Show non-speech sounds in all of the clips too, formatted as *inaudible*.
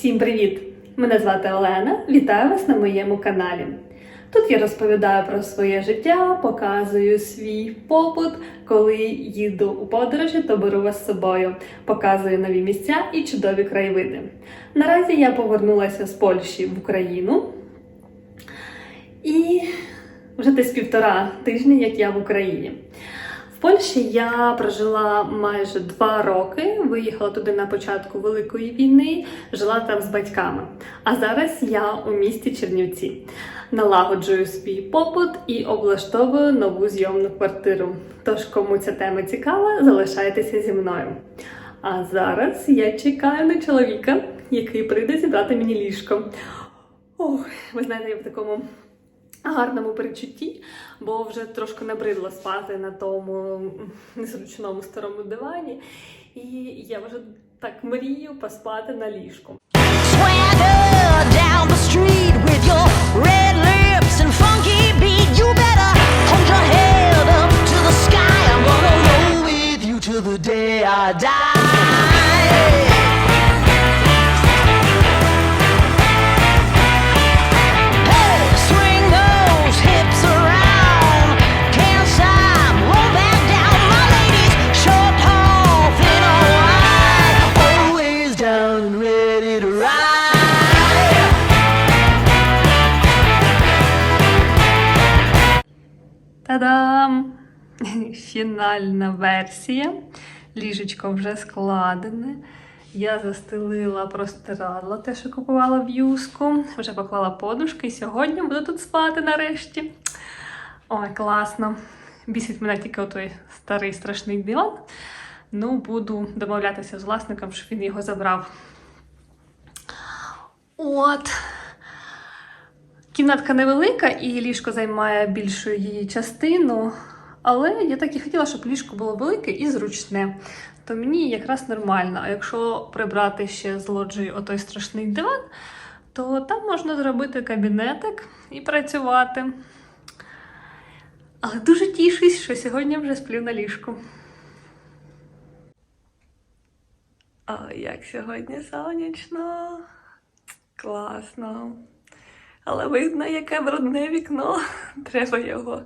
Всім привіт! Мене звати Олена. Вітаю вас на моєму каналі. Тут я розповідаю про своє життя, показую свій побут, коли їду у подорожі, то беру вас з собою, показую нові місця і чудові краєвиди. Наразі я повернулася з Польщі в Україну. І вже десь півтора тижня, як я в Україні. Польщі я прожила майже два роки, виїхала туди на початку Великої війни, жила там з батьками. А зараз я у місті Чернівці. Налагоджую свій побут і облаштовую нову зйомну квартиру. Тож, кому ця тема цікава, залишайтеся зі мною. А зараз я чекаю на чоловіка, який прийде зібрати мені ліжко. Ох, ви знаєте, я в такому гарному перечутті, бо вже трошки набридло спати на тому незручному старому дивані. І я вже так мрію поспати на ліжку. Фінальна версія. Ліжечко вже складене. Я застелила простирадла, те, що купувала в юску. Вже поклала подушки і сьогодні буду тут спати нарешті. Ой, класно. Бісить мене тільки той старий страшний диван. Ну, буду домовлятися з власником, щоб він його забрав. От. Кімнатка невелика і ліжко займає більшу її частину. Але я так і хотіла, щоб ліжко було велике і зручне. То мені якраз нормально. А якщо прибрати ще з лоджії отой страшний диван, то там можна зробити кабінетик і працювати. Але дуже тішусь, що сьогодні вже сплю на ліжку. А як сьогодні сонячно, класно. Але видно, яке брудне вікно. *laughs* Треба його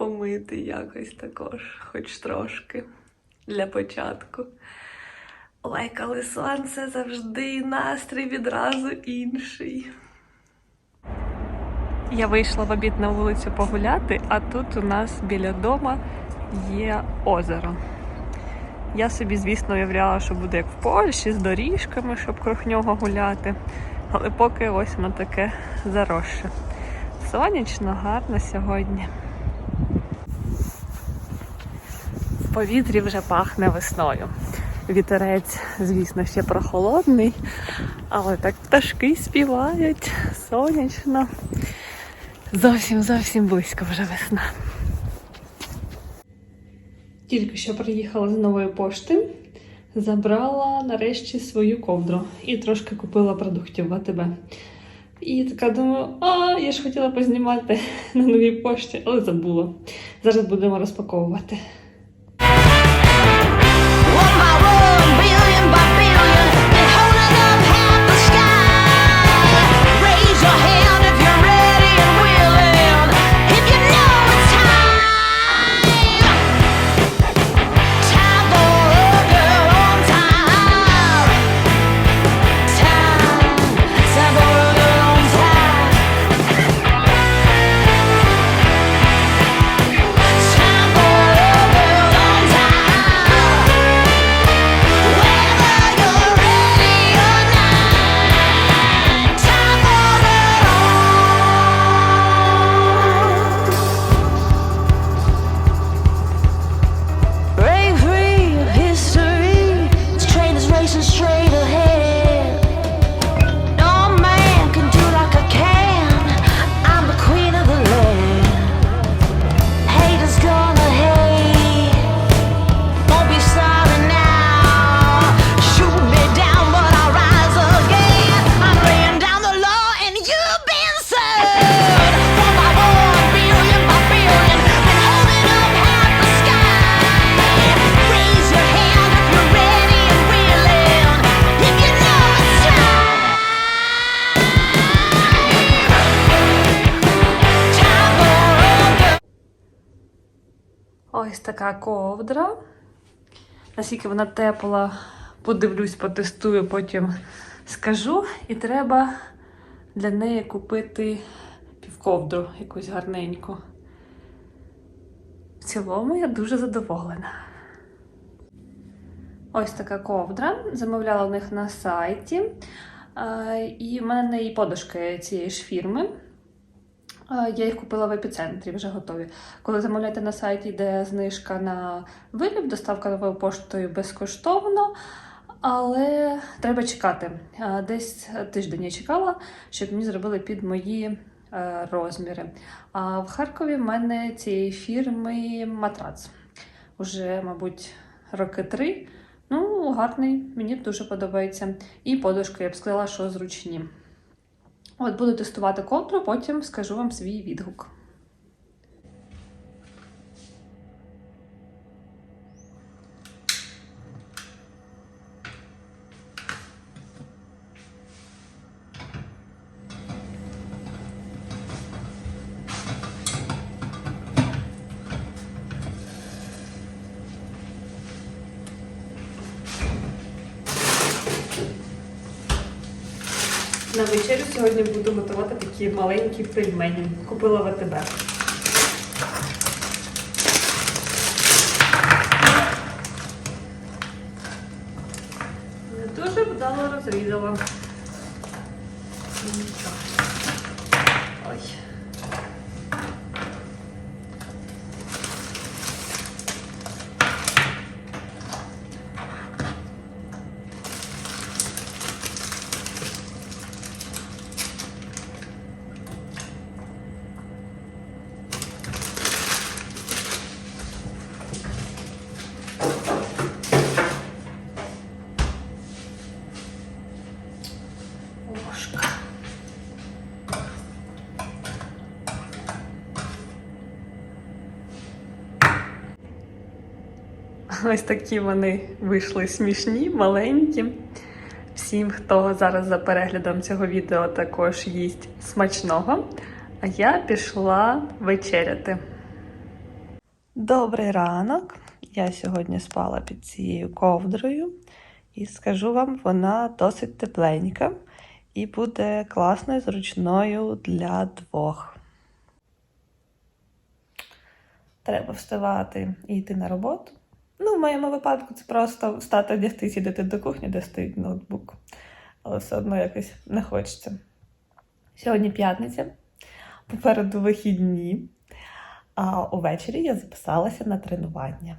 помити якось також, хоч трошки для початку. Ой, коли сонце завжди і настрій відразу інший. Я вийшла в обід на вулицю погуляти, а тут у нас біля дома є озеро. Я собі, звісно, уявляла, що буде як в Польщі з доріжками, щоб круг нього гуляти. Але поки ось воно таке заросше. Сонячно, гарно сьогодні. Повітрі вже пахне весною. Вітерець, звісно, ще прохолодний, але так пташки співають, сонячно. Зовсім зовсім близько вже весна. Тільки що приїхала з нової пошти, забрала нарешті свою ковдру і трошки купила продуктів в АТБ. І така думаю, а я ж хотіла познімати на новій пошті, але забула. Зараз будемо розпаковувати. Ось така ковдра. Наскільки вона тепла, подивлюсь, потестую, потім скажу. І треба для неї купити півковдру якусь гарненьку. В цілому я дуже задоволена. Ось така ковдра. Замовляла в них на сайті. І в мене і подушки цієї ж фірми. Я їх купила в епіцентрі, вже готові. Коли замовляєте на сайті, йде знижка на виліп, доставка новою поштою безкоштовно, але треба чекати. Десь тиждень я чекала, щоб мені зробили під мої е, розміри. А в Харкові в мене цієї фірми матрац. Уже, мабуть, роки три. Ну, гарний, мені дуже подобається. І подушки, я б сказала, що зручні. От буду тестувати ковдру, потім скажу вам свій відгук. На вечерю сьогодні буду готувати такі маленькі пельмені. Купила в АТБ. Не дуже вдало розрізала. Ой. Ось такі вони вийшли смішні, маленькі. Всім, хто зараз за переглядом цього відео також їсть смачного. А я пішла вечеряти. Добрий ранок. Я сьогодні спала під цією ковдрою, і скажу вам, вона досить тепленька і буде класною, зручною для двох. Треба вставати і йти на роботу. Ну, в моєму випадку це просто встати, одягтись, ідти до кухні, де стоїть ноутбук. Але все одно якось не хочеться. Сьогодні п'ятниця, попереду вихідні, а увечері я записалася на тренування.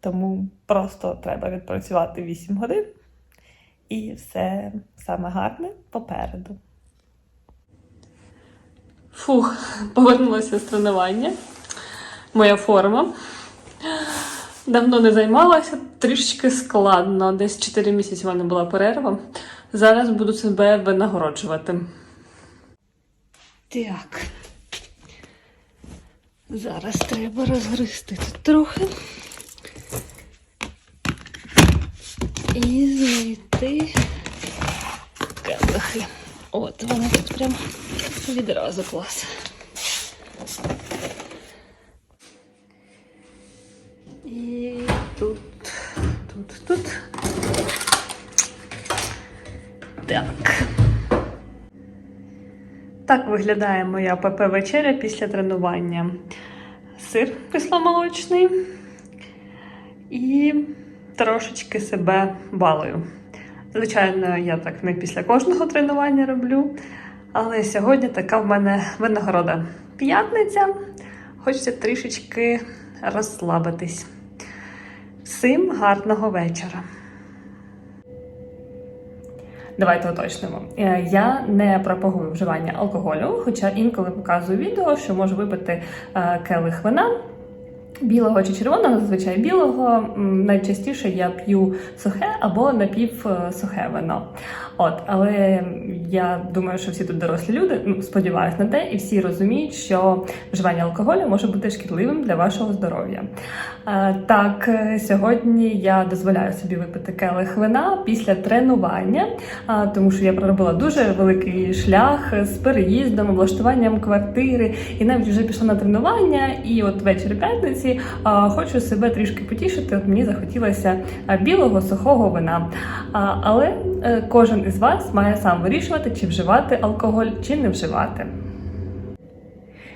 Тому просто треба відпрацювати 8 годин і все саме гарне попереду. Фух, повернулася з тренування. Моя форма. Давно не займалася, трішечки складно. Десь 4 місяці в мене була перерва. Зараз буду себе винагороджувати. Так. Зараз треба розгризти тут трохи. І знайти келихи. От вони тут прям відразу клас. Так виглядає моя ПП вечеря після тренування. Сир кисломолочний і трошечки себе балую. Звичайно, я так не після кожного тренування роблю, але сьогодні така в мене винагорода. П'ятниця, хочеться трішечки розслабитись. Всім гарного вечора. Давайте уточнимо. Е, Я не пропагую вживання алкоголю, хоча інколи показую відео, що можу випити е, келих вина. Білого чи червоного, зазвичай білого. Найчастіше я п'ю сухе або напівсухе вино. От, але я думаю, що всі тут дорослі люди, ну, сподіваюся на те, і всі розуміють, що вживання алкоголю може бути шкідливим для вашого здоров'я. Е, Так, е, сьогодні я дозволяю собі випити келих вина після тренування, тому що я проробила дуже великий шлях з переїздом, облаштуванням квартири, і навіть вже пішла на тренування. І от ввечері п'ятниці а, хочу себе трішки потішити. От мені захотілося білого сухого вина. Але е, кожен із вас має сам вирішувати, чи вживати алкоголь, чи не вживати.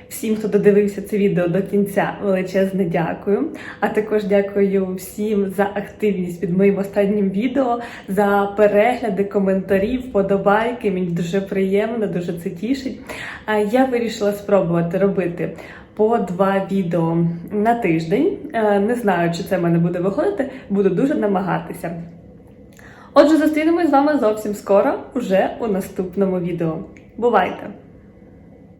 Всім, хто додивився це відео до кінця, величезне дякую. А також дякую всім за активність під моїм останнім відео, за перегляди, коментарі, вподобайки. Мені дуже приємно, дуже це тішить. Я вирішила спробувати робити по два відео на тиждень. Е, Не знаю, чи це в мене буде виходити, буду дуже намагатися. Отже, зустрінемось з вами зовсім скоро, уже у наступному відео. Бувайте!